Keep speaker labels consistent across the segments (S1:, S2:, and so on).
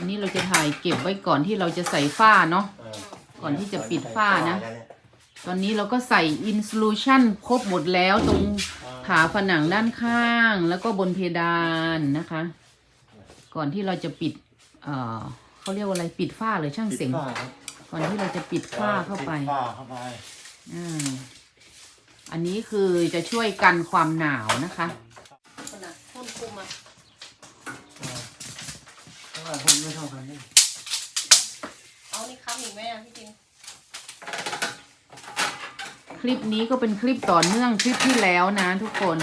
S1: อันนี้เราจะถ่ายเก็บไว้ก่อนที่เราจะใส่ฝ้าเนาะ
S2: เออ
S1: ก่อนที่จะปิดฝ้านะ
S2: แล้วเย
S1: ตอนนี้เราก็ใส่อินส l u ชันครบหมดแล้วตรงผาผนังด้านข้าง แล้วก็บนเพดานนะคะ ก่อนที่เราจะปิด เอ่อเขาเรียกว่าอะไรปิดฝ้าหรือช่าง
S2: ปิด
S1: เสียง
S2: ฝ้าครับ
S1: ก่อนที่เราจะปิดฝ้าเข้าไป
S2: ปิดฝ้าเข้าไป
S1: อ่าอันนี้คือจะช่วยกันความหนาวนะคะขนาดทุ่นคุมอะ
S2: เพราะว่าหุ้นไม่เท่ากันนี่
S1: เอานี่ค้ำอีกไหมอะพี่จินคลิปนี้ก็เป็นคลิปต่อเนื่องคลิปที่แล้วนะทุกคน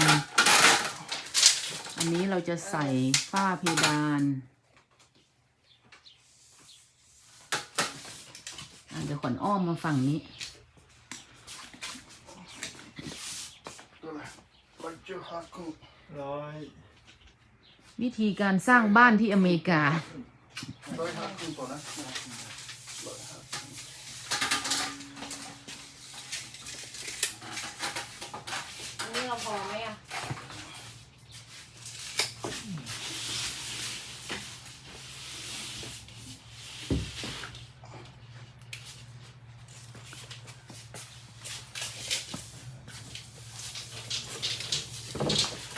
S1: อันนี้เราจะใส่ฝ้าเพดานอะเดี๋ยวขวัญอ้อมมาฝั่งนี้
S2: ตัวละมันจะหักครึ่งร้อย
S1: วิธีการสร้างบ้านที่อเมริกา
S2: ร้อยหักครึ่งตัวนะร้อยหัก
S1: อันนี้เราพอไหมอะ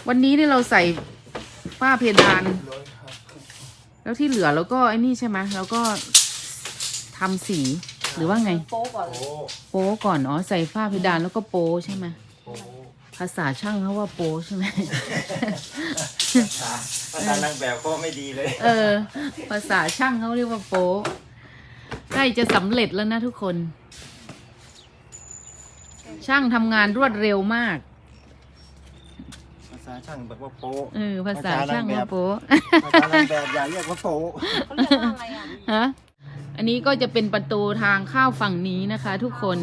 S1: วันนี้นี่เราใส่ ฝ้าเพดาน
S2: ร้อยหักครึ่ง
S1: แล้วที่เหลือเราก็ไอ้นี่ใช่ไหมเราก็ทำสีหรือว่าไง
S3: โป๊ก่อน
S2: โอ้
S1: โป๊ก่อนอ๋อใส่ฝ้าเพดานแล้วก็โป๊ใช่ไหม
S2: โห
S1: ภาษาช่างเขาว่าโป๊ใช่ไหม
S2: ภาษานางแบบก็ไม่ดีเลย
S1: เออ ภาษาช่างเขาเรียกว่าโป๊ใกล้จะสำเร็จแล้วนะทุกคน ช่างทำงานรวดเร็วมาก
S2: ภาษาช่างแบบว่าโป๊
S1: เออภาษาช่างว่าโป๊
S2: ภาษานางแบบอย่าเรียกว่าโป๊
S3: เขาเรียกว่าอะไรอะ
S1: ฮะอันนี้ก็จะเป็นประตูทางเข้าฝั่งนี้นะคะ ทุกคน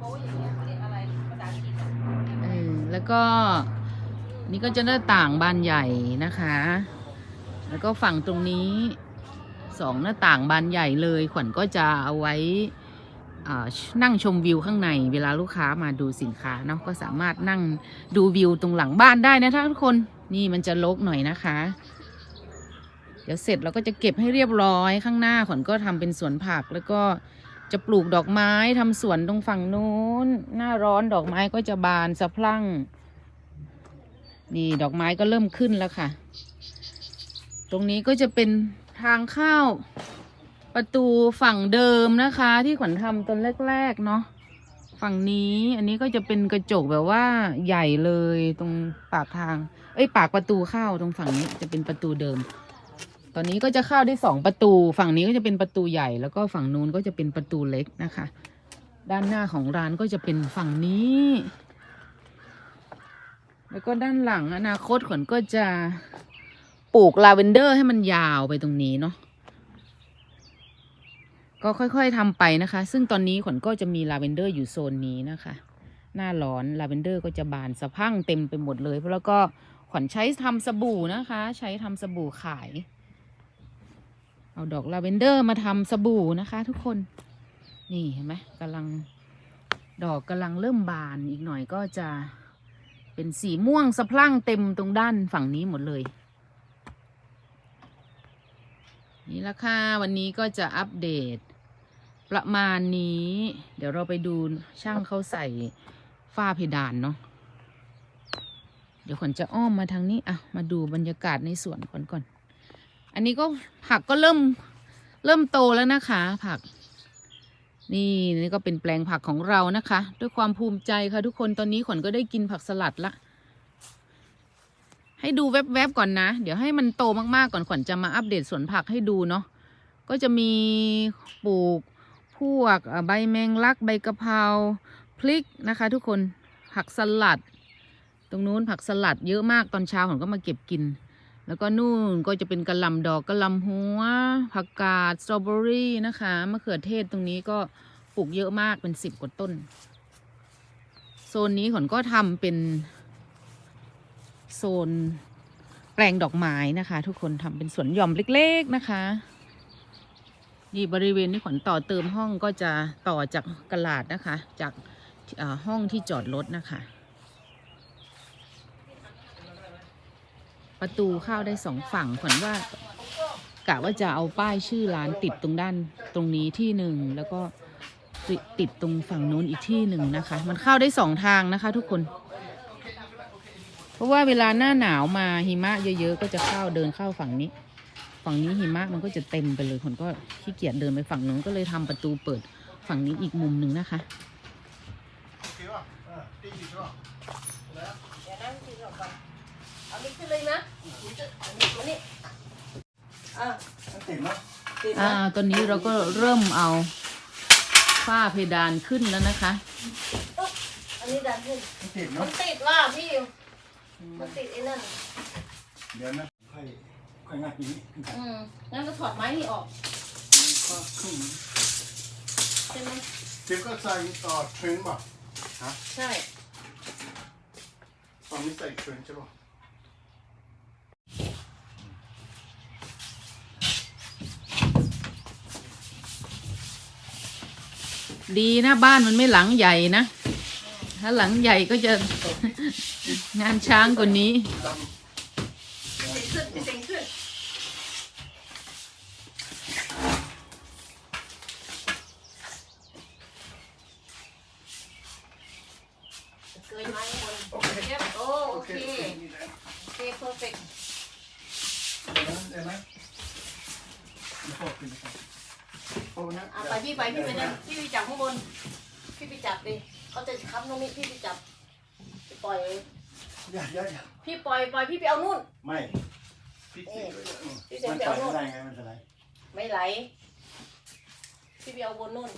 S3: โป๊อย่างเงี้ยเขาเรียกอะไรภาษาอังกฤษอะ
S1: เออแล้วก็ นี่ก็จะหน้าต่างบานใหญ่นะคะ แล้วก็ฝั่งตรงนี้สองหน้าต่างบานใหญ่เลย ขวัญก็จะเอาไว้อ่า นั่งชมวิวข้างในเวลาลูกค้ามาดูสินค้าเนาะก็สามารถนั่งดูวิวตรงหลังบ้านได้นะทุกคนนี่มันจะลกหน่อยนะคะ เดี๋ยวเสร็จเราก็จะเก็บให้เรียบร้อยข้างหน้าขวัญก็ทำเป็นสวนผักแล้วก็จะปลูกดอกไม้ทำสวนตรงฝั่งนู้น หน้าร้อนดอกไม้ก็จะบานสะพรั่ง นี่ดอกไม้ก็เริ่มขึ้นแล้วค่ะ ตรงนี้ก็จะเป็นทางเข้า ประตูฝั่งเดิมนะคะ ที่ขวัญทำตอนแรกๆเนาะฝั่งนี้อันนี้ก็จะเป็นกระจกแบบว่าใหญ่เลยตรงปากทาง เอ้ยปากประตูเข้าตรงฝั่งนี้จะเป็นประตูเดิม ตอนนี้ก็จะเข้าได้สองประตู ฝั่งนี้ก็จะเป็นประตูใหญ่ แล้วก็ฝั่งนู้นก็จะเป็นประตูเล็กนะคะ ด้านหน้าของร้านก็จะเป็นฝั่งนี้ แล้วก็ด้านหลังอนาคตขวัญก็จะปลูกลาเวนเดอร์ให้มันยาวไปตรงนี้เนาะ ก็ค่อยๆทำไปนะคะ ซึ่งตอนนี้ขวัญก็จะมีลาเวนเดอร์อยู่โซนนี้นะคะ หน้าร้อนลาเวนเดอร์ก็จะบานสะพั่งเต็มไปหมดเลย แล้วก็ขวัญใช้ทำสบู่นะคะ ใช้ทำสบู่ขาย เอาดอกลาเวนเดอร์มาทำสบู่นะคะ ทุกคน นี่เห็นไหมกำลังดอกกำลังเริ่มบานอีกหน่อยก็จะเป็นสีม่วงสะพรั่งเต็มตรงด้านฝั่งนี้หมดเลย นี่ละค่ะ วันนี้ก็จะอัปเดต ประมาณนี้ เดี๋ยวเราไปดูช่างเขาใส่ฝ้าเพดานเนาะเดี๋ยวขวัญจะอ้อมมาทางนี้อะมาดูบรรยากาศในสวนก่อนก่อน อันนี้ก็ผักก็เริ่มเริ่มโตแล้วนะคะ ผัก นี่นี่ก็เป็นแปลงผักของเรานะคะ ด้วยความภูมิใจค่ะทุกคนตอนนี้ขวัญก็ได้กินผักสลัดละ ให้ดูแวบๆก่อนนะ เดี๋ยวให้มันโตมากๆก่อนขวัญจะมาอัปเดตสวนผักให้ดูเนาะก็จะมีปลูกพวกใบแมงลักใบกะเพราพริกนะคะ ทุกคนผักสลัด ตรงนู้นผักสลัดเยอะมากตอนเช้าผมก็มาเก็บกิน แล้วก็นู่นก็จะเป็นกระลำดอกกระลำหัว ผักกาดสตรอเบอรี่นะคะมะเขือเทศตรงนี้ก็ปลูกเยอะมากเป็นสิบกว่าต้น โซนนี้ขนก็ทำเป็น โซนแปลงดอกไม้นะคะ ทุกคนทำเป็นสวนหย่อมเล็กๆนะคะ นี่บริเวณที่ขันต่อเติมห้องก็จะต่อจากกระลาดนะคะ จากห้องที่จอดรถนะคะ ประตูเข้าได้สองฝั่งขวัญว่ากะว่าจะเอาป้ายชื่อร้านติดตรงด้านตรงนี้ที่หนึ่งแล้วก็ติดติดตรงฝั่งนู้นอีกที่หนึ่งนะคะ มันเข้าได้สองทางนะคะ ทุกคน เพราะว่าเวลาหน้าหนาวมาหิมะเยอะๆก็จะเข้าเดินเข้าฝั่งนี้ ฝั่งนี้หิมะมันก็จะเต็มไปเลยคนก็ขี้เกียจเดินไปฝั่งนู้นก็เลยทำประตูเปิดฝั่งนี้อีกมุมหนึ่งนะคะ
S2: โอเคป่ะอ่าดีใช่ป่ะแล้ว
S3: เดี๋ยวนั่งกินก่อนเอาลิขึ้นเลยนะมานี่อะ
S2: ติดมั้ย
S3: ติด
S1: อ่า
S3: นะ
S1: ตอนนี้เราก็เริ่มเอาฝ้าเพดานขึ้นแล้วนะคะ
S3: อันนี้ดันขึ้น
S2: ติด
S3: มั
S2: เนาะ
S3: นติดว่าพี่ มันติดไอ้นั่น
S2: เดี๋ยวนะค่อยค่อยงัดอย่างนี้ขึ้นไป
S3: อืมงั้นก็ถอดไม้นี่ออก
S2: ก็ขึ้น
S3: ใช่ไหม
S2: เดี๋ยวก็ใส่ต่อเทรนป่ะ
S3: ใช่
S2: ตอนนี้ใส่เทรนใช่ป่ะ
S1: ดีนะบ้านมันไม่หลังใหญ่นะ ถ้าหลังใหญ่ก็จะ งานช้างกว่านี้
S3: เกยไม้บนำ
S2: โอเค
S3: เรียบโอ
S2: เค
S3: เค
S2: โอเคนี่แหละ
S3: โอเคเพอร์เฟกต์
S2: ได้ไหมไม่พอขึ้นนะครับโอ้นะ
S3: อะไปพี่ไปพี่ไปนั่นพี่ไปจับข้างบน พี่ไปจับดิเขาจะค้ำตรงนี้พี่ไปจับ ปล่อย
S2: อย่าอย่าอย่า
S3: พี่ปล่อยปล่อยพี่ไปเอานู่น
S2: ไม่พี่ติดไว้เลยอืม
S3: พี่เสีย
S2: มั
S3: ง
S2: น
S3: ไป
S2: ปล่อ
S3: เอา
S2: ย
S3: นู่น
S2: ไม่ได้ไงมันจะไหล
S3: ไม่ไหล พี่ไปเอาบนนู่น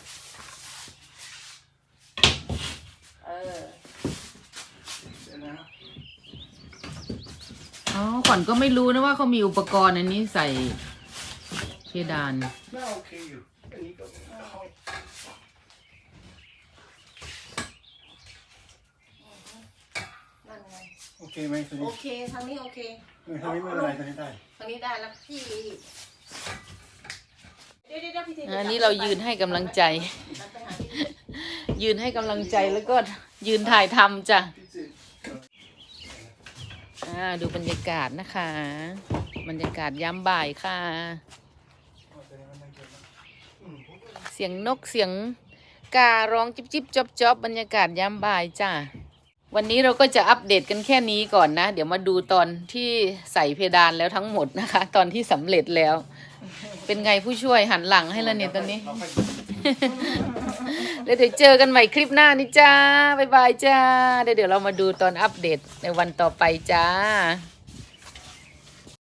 S3: เออ
S2: เดี๋ยวนะ
S1: อ๋อขวัญก็ไม่รู้นะว่าเขามีอุปกรณ์อันนี้ใส่เพดาน
S2: น่าโอเคอยู่อันนี้ก็ห้อย
S3: นั่นไง
S2: โอ เคไหมตัว
S3: โอ
S2: นี้
S3: เคทางนี้โอเค
S2: เออทางนี้ไม่เป็นไรทางนี้ได้
S3: ทางนี้ได้แล้วพี่เดี๋ยวเดี๋ยวเดี๋ยวพี่ที
S1: อันนี้เรายืนให้กำลังใจ
S3: ไปหาพี่
S1: ยืนให้กำลังใจแล้วก็ยืนถ่ายทำจ้ะ
S2: พี่ติดเออ
S1: อ่าดูบรรยากาศนะคะ บรรยากาศยามบ่ายค่ะ
S2: เอาตัวนี้มันไม่เกี่ยวนะอืมผมก็
S1: เสียงนกเสียงการ้องจิบจิบจอบจอบบรรยากาศยามบ่ายจ้า วันนี้เราก็จะอัปเดตกันแค่นี้ก่อนนะ เดี๋ยวมาดูตอนที่ใส่เพดานแล้วทั้งหมดนะคะ ตอนที่สำเร็จแล้ว เป็นไงผู้ช่วยหันหลังให้แล้วเนี่ยตอนนี้
S2: เราไป
S1: แล้วเดี๋ยวเจอกันใหม่คลิปหน้านี่จ้า บ๊ายบายจ้า เดี๋ยวเดี๋ยวเรามาดูตอนอัปเดตในวันต่อไปจ้า